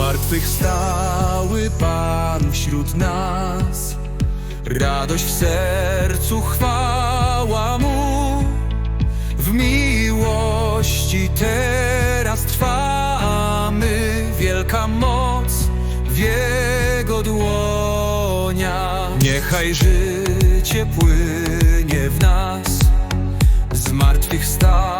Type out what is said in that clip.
Zmartwychwstały Pan wśród nas. Radość w sercu, chwała Mu. W miłości teraz trwamy. Wielka moc w Jego dłoniach Niechaj życie płynie w nas. Zmartwychwstanie nie